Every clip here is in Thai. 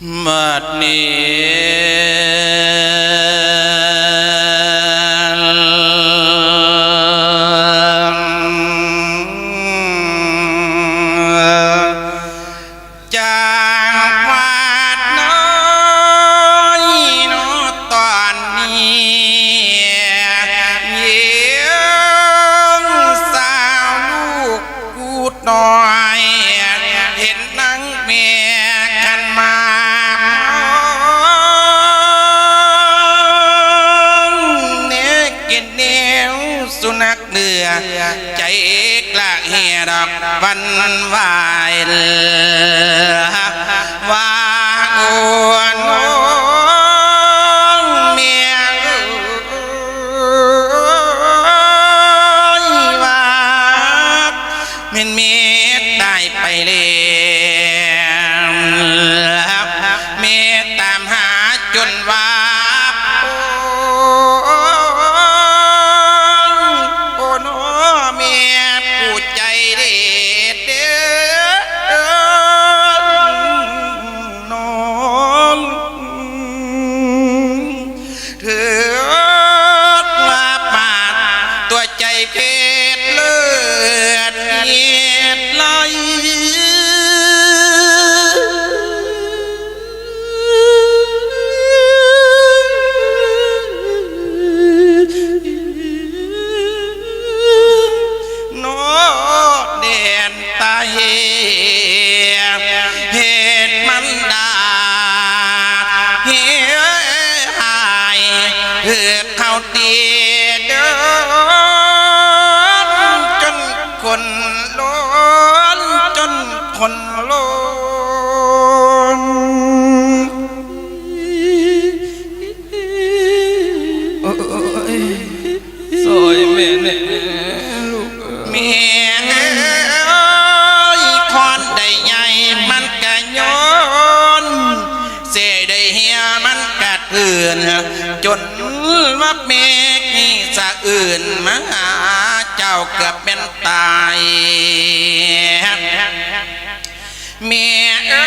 บัดนี้จากวัดน้อยนตอนนี้เยี่ยงสาวลูกกูดน้อย สุนัขเดือ ใจเอกล้าเฮียดอกวันวายว่าอวนน้องเมียว่ามันเมียตายไปแล้ว เพื่อเขาเตียเดินจนคนล้นจนคนล้นโอ้ยซอยแม่แน่ มาหาเจ้าเกือบเป็นตายเมียเอ้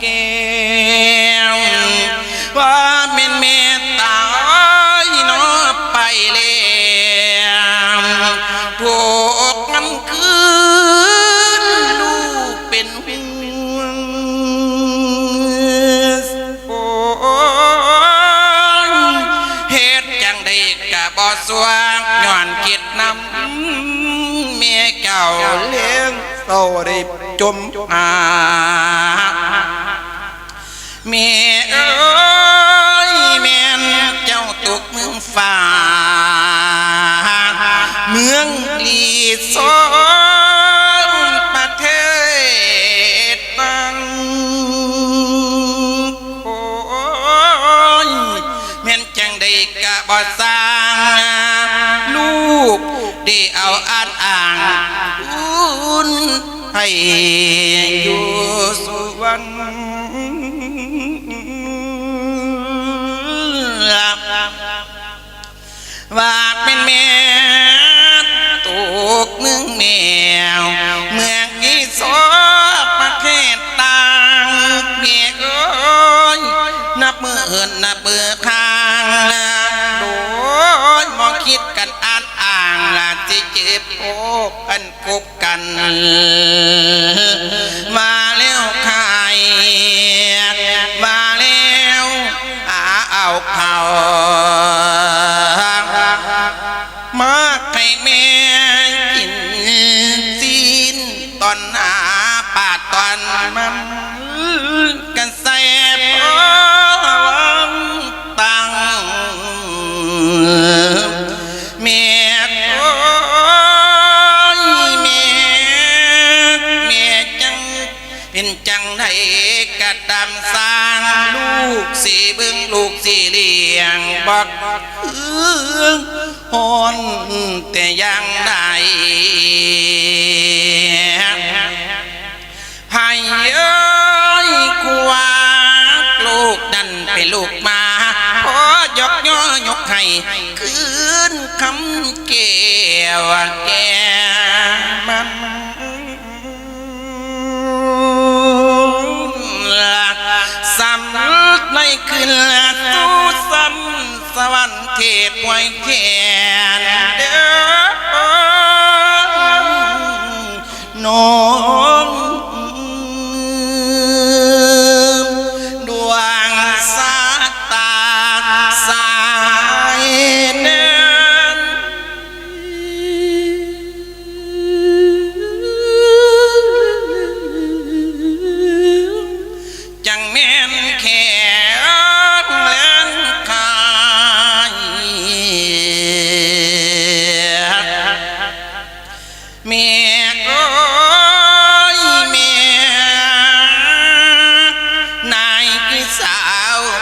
แก้วว่าเป็นเมตตาเนาะไปแล้วพวกมันคืนลูกเป็นห่วงโอ้เหตุจังได้กะบ่สว่างย้อนคิดนำเมียเก่าเลี้ยงโตได้จมหา มียเอ้ยแม่นเจ้าตกเมืองฟ้า เมืองลีสอนประเทศตังโอ้ยแม่นจังได้กะบ่สร้างลูกได้เอาอ่านอ่างอุ่น ให้อยู่สุวรรณ กัน สีเลี้ยงบักเอื้องฮอนแต่ยังได้ให้เอ้ยกว่าลูกดันไปลูกมาขอยกย่อยกให้คืนคำเกี่ยวแกมัน เทพไว้แค่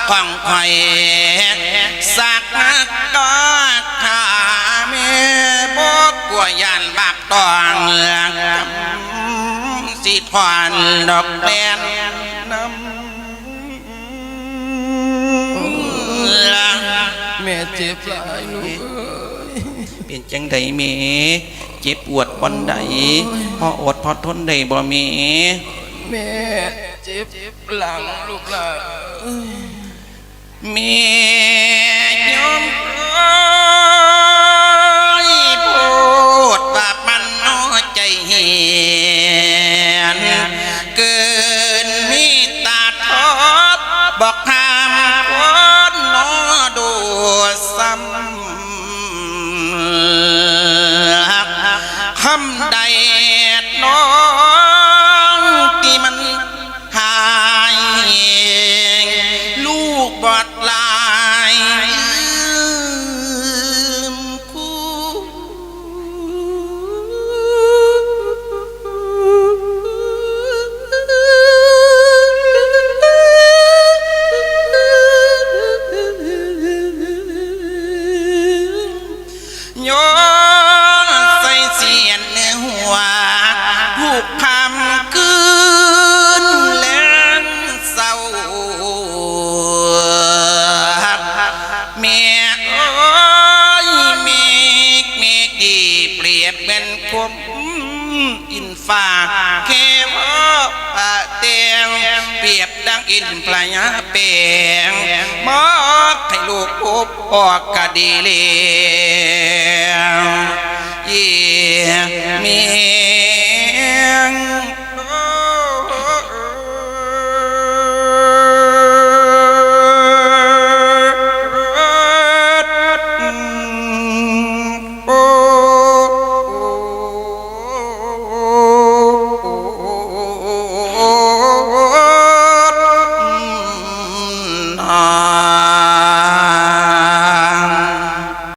ของข่อยสักก็ขาเมีบอกกลัวยันบาปตองสิทอนดอกแปนน้ำแม่เจ็บหลายลูกเป็นจังใดเมเจ็บปวดปานใดพออดพอทนได้บ่เมแม่เจ็บหลังลูกหลาน มี กินปลายาเปียงมอกให้ลูกอุบออกกะดีเลี้ยงเยี่ยมี